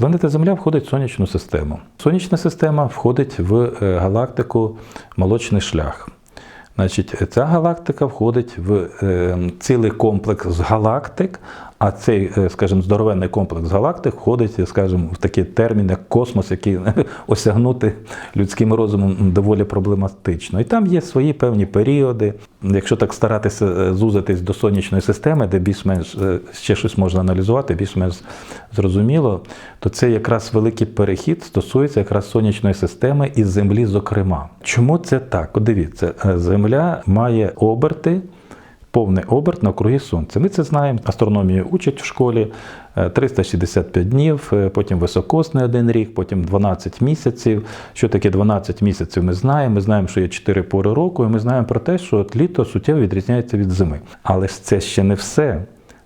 Планета Земля входить в сонячну систему. Сонячна система входить в е, галактику Молочний шлях. Значить, ця галактика входить в е, цілий комплекс галактик, а цей, е, скажімо, здоровенний комплекс галактик входить, скажімо, в такий термін, як космос, який осягнути людським розумом доволі проблематично. І там є свої певні періоди. Якщо так старатися е, зузитись до сонячної системи, де більш-менш е, ще щось можна аналізувати, більш-менш зрозуміло, то це якраз великий перехід стосується якраз сонячної системи і Землі, зокрема. Чому це так? От дивіться, е, Земля має оберти. Повний оберт навкруги Сонця. Ми це знаємо. Астрономію учать в школі Е, 365 днів, е, потім високосний один рік, потім 12 місяців. Що таке 12 місяців? Ми знаємо. Ми знаємо, що є 4 пори року, і ми знаємо про те, що от літо суттєво відрізняється від зими. Але ж це ще не все.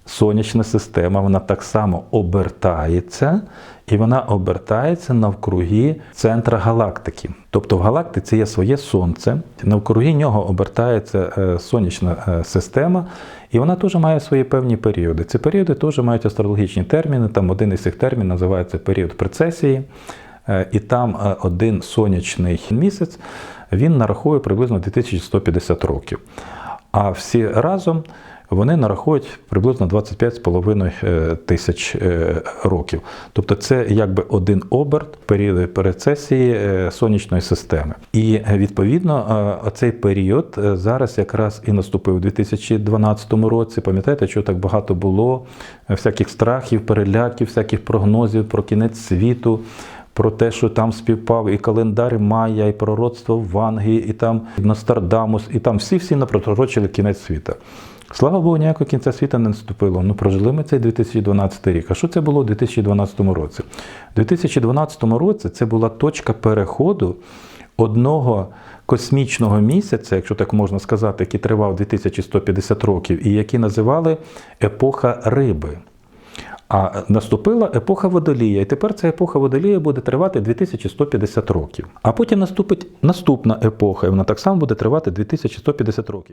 Сонячна система вона так само обертається, і вона обертається навкруги центра галактики. Тобто в галактиці є своє сонце, навкруги нього обертається е, сонячна е, система, і вона теж має свої певні періоди. Ці періоди теж мають астрологічні терміни. Там один із цих термінів називається період прецесії. Е, І там один сонячний місяць він нарахує приблизно 2150 років. А всі разом вони нарахують приблизно 25,5 е, тисяч е, років. Тобто це якби один оберт періоду перецесії е, сонячної системи. І відповідно оцей період зараз якраз і наступив у 2012 році. Пам'ятаєте, що так багато було всяких страхів, переляків, всяких прогнозів про кінець світу про те, що там співпав і календар Майя, і пророцтво в Англії, і там Нострадамус, і там всі-всі напроторочили кінець світа. Слава Богу, ніякого кінця світа не наступило. Ну, прожили ми цей 2012 рік. А що це було у 2012 році? У 2012 році це була точка переходу одного космічного місяця, якщо так можна сказати, який тривав 2150 років, і який називали епоха риби. А наступила епоха водолія, і тепер ця епоха водолія буде тривати 2150 років. А потім наступить наступна епоха, і вона так само буде тривати 2150 років.